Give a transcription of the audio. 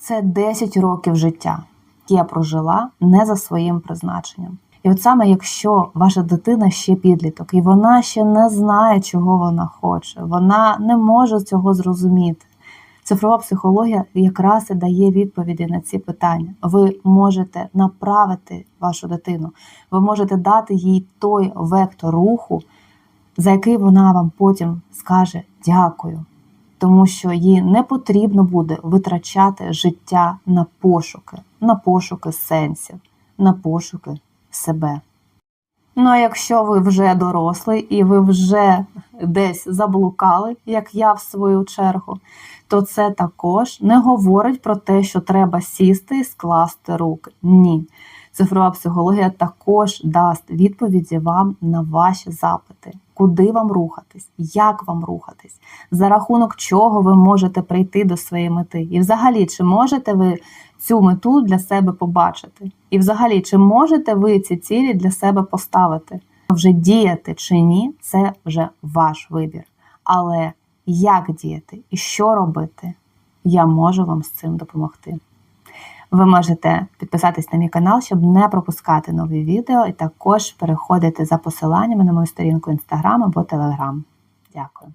це 10 років життя, які я прожила не за своїм призначенням. І от саме якщо ваша дитина ще підліток, і вона ще не знає, чого вона хоче, вона не може цього зрозуміти. Цифрова психологія якраз і дає відповіді на ці питання. Ви можете направити вашу дитину, ви можете дати їй той вектор руху, за який вона вам потім скаже дякую, тому що їй не потрібно буде витрачати життя на пошуки, на пошуки сенсів, на пошуки себе. Ну а якщо ви вже дорослий і ви вже десь заблукали, як я в свою чергу, то це також не говорить про те, що треба сісти і скласти руки. Ні. Цифрова психологія також дасть відповіді вам на ваші запити, куди вам рухатись, як вам рухатись, за рахунок чого ви можете прийти до своєї мети. І взагалі, чи можете ви цю мету для себе побачити? І взагалі, чи можете ви ці цілі для себе поставити? Вже діяти чи ні, це вже ваш вибір. Але як діяти і що робити, я можу вам з цим допомогти. Ви можете підписатись на мій канал, щоб не пропускати нові відео, і також переходити за посиланнями на мою сторінку Instagram або Telegram. Дякую.